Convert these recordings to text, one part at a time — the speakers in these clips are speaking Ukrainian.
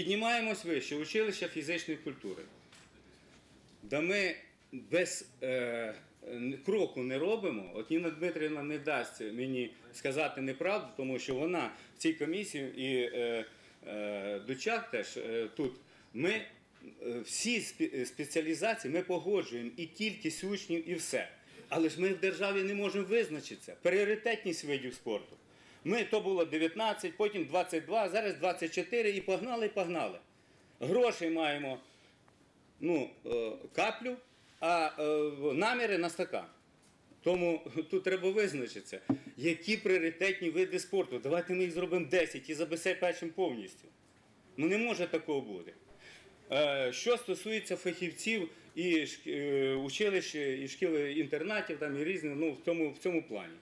Піднімаємось вище, училище фізичної культури. Да ми без е, кроку не робимо. От Ніна Дмитрівна не дасть мені сказати неправду, тому що вона в цій комісії і е, е, Дучак теж е, тут. Ми е, всі спеціалізації ми погоджуємо і кількість учнів, і все. Але ж ми в державі не можемо визначитися. Пріоритетність видів спорту. Ми то було 19, потім 22, зараз 24 і погнали, і погнали. Грошей маємо ну, е, каплю, а е, наміри на стакан. Тому тут треба визначитися, які пріоритетні види спорту. Давайте ми їх зробимо 10 і забезпечимо повністю. Ну не може такого бути. Е, Що стосується фахівців і училищ, і шкіл інтернатів, там і різних, ну в цьому, в цьому плані.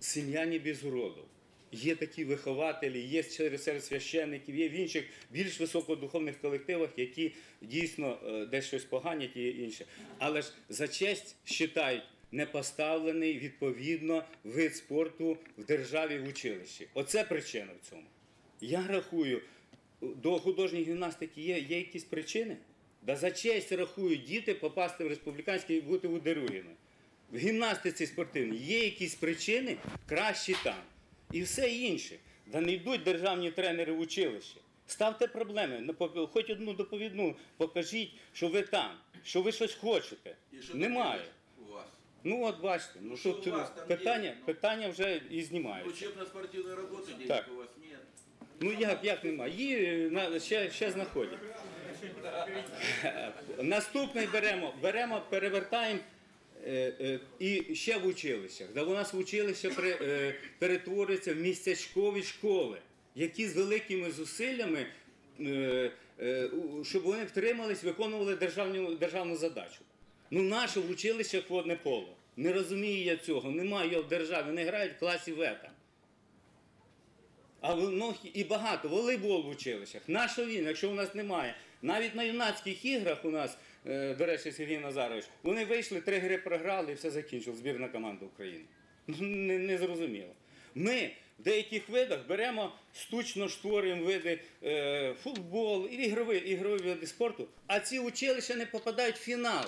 Сім'я не без уроду. Є такі вихователі, є серед священників, є в інших більш високодуховних колективах, які дійсно е, десь щось поганять і інше. Але ж за честь вважають не поставлений відповідно вид спорту в державі в училищі. Оце причина в цьому. Я рахую, до художньої гімнастики є, є якісь причини. Да за честь рахують діти попасти в республіканський і бути удеругими. В гімнастиці спортивній є якісь причини кращі там. І все інше. Да не йдуть державні тренери в училище. Ставте проблеми, ну, хоч одну доповідну, покажіть, що ви там, що ви щось хочете. І що Немає. у вас? Ну от бачите, ну, що тут у вас там питання, є? Ну. питання вже і знімаються. Учебно-спортивной работы денег у вас нет. Ну як, як немає? Її на- ще, ще знаходять. Наступний беремо, беремо, перевертаємо е, е, і ще в училищах. Да у нас в училище е, перетворюється в містечкові школи, які з великими зусиллями, е, е, щоб вони втримались, виконували державну, державну задачу. Ну, наше в училищах водне поло. Не розумію я цього, немає його в державі, вони грають в класі вета. А воно і багато волейбол в училищах. Нащо він, якщо у нас немає? Навіть на юнацьких іграх у нас, е, до речі, Сергій Назарович, вони вийшли, три гри програли і все закінчили. Збірна команда України. Не, не зрозуміло. Ми в деяких видах беремо, штучно створюємо види е, футбол, ігрові, ігрові види спорту, а ці училища не попадають в фінал,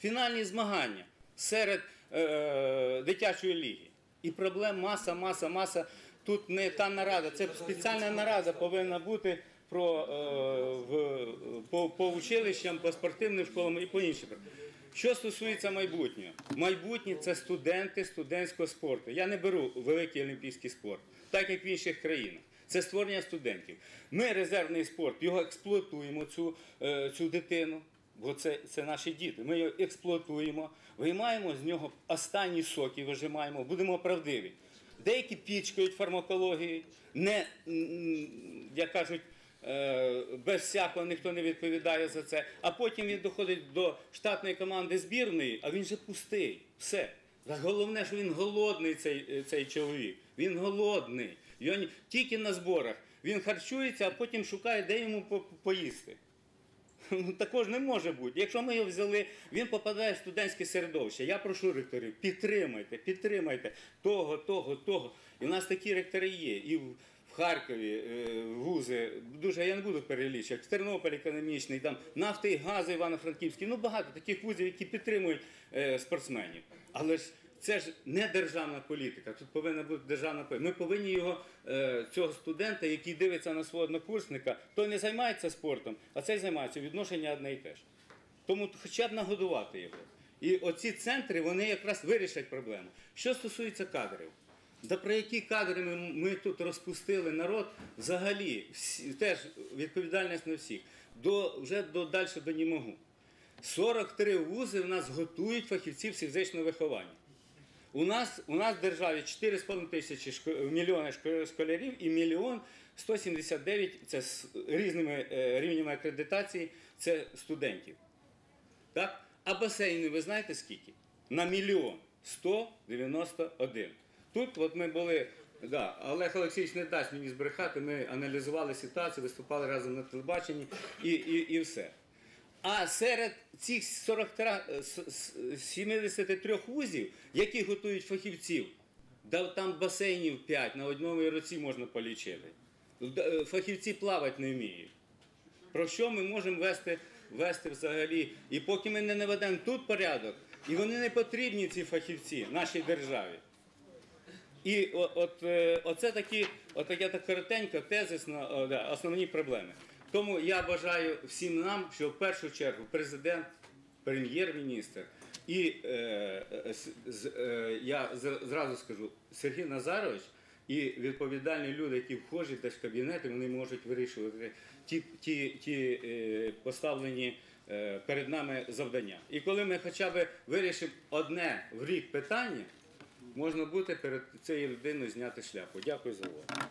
фінальні змагання серед е, дитячої ліги. І проблем маса, маса, маса. Тут не та нарада, це спеціальна нарада повинна бути про, е, в, по, по училищам, по спортивним школам і по іншим. Що стосується майбутнього, майбутнє це студенти студентського спорту. Я не беру великий олімпійський спорт, так як в інших країнах. Це створення студентів. Ми резервний спорт, його експлуатуємо, цю, е, цю дитину. Бо це, це наші діти. Ми його експлуатуємо, виймаємо з нього останні соки, вижимаємо, будемо правдиві. Деякі пічкають фармакологією, не, як кажуть, без всякого ніхто не відповідає за це. А потім він доходить до штатної команди збірної, а він же пустий. Все. Головне, що він голодний, цей, е, цей чоловік. Він голодний. Ні- тільки на зборах. Він харчується, а потім шукає, де йому по- поїсти. Ну, також не може бути. Якщо ми його взяли, він попадає в студентське середовище. Я прошу ректорів, підтримайте, підтримайте того, того, того. І в нас такі ректори є. І Харкові е, вузи, дуже я не буду перелічувати, в Тернополі економічний, там нафти і гази Івано-Франківський. Ну багато таких вузів, які підтримують е, спортсменів. Але ж це ж не державна політика. Тут повинна бути державна політика. Ми повинні його, е, цього студента, який дивиться на свого однокурсника, той не займається спортом, а цей займається відношення одне і те ж. Тому хоча б нагодувати його. І оці центри вони якраз вирішать проблему. Що стосується кадрів, да про які кадри ми, ми тут розпустили народ, взагалі, всі, теж відповідальність на всіх. До, вже до, далі до не можу. 43 вузи в нас готують фахівців фізичного виховання. У нас, у нас в державі 4,5 тисячі шко- мільйони школярів і мільйон 179 це з різними е, рівнями акредитації, це студентів. Так? А басейни ви знаєте скільки? На мільйон 191. Тут от ми були, да, Олег Олексійович не дасть мені збрехати, ми аналізували ситуацію, виступали разом на телебаченні і, і, і все. А серед цих 43, е, с- с- 73 вузів, які готують фахівців, там басейнів 5, на одному руці можна полічити. Е, Фахівці плавати не вміють. Про що ми можемо вести, вести взагалі? І поки ми не наведемо тут порядок, і вони не потрібні, ці фахівці, нашій державі. І от, е, оце такі, от таке так коротенько, тезисно, основні проблеми. Тому я бажаю всім нам, що в першу чергу президент, прем'єр-міністр і е, е, з- е, я зразу скажу, Сергій Назарович і відповідальні люди, які десь в кабінети, вони можуть вирішувати ті, ті, ті е, поставлені е, перед нами завдання. І коли ми хоча б вирішимо одне в рік питання, можна буде перед цією людиною зняти шляпу. Дякую за увагу.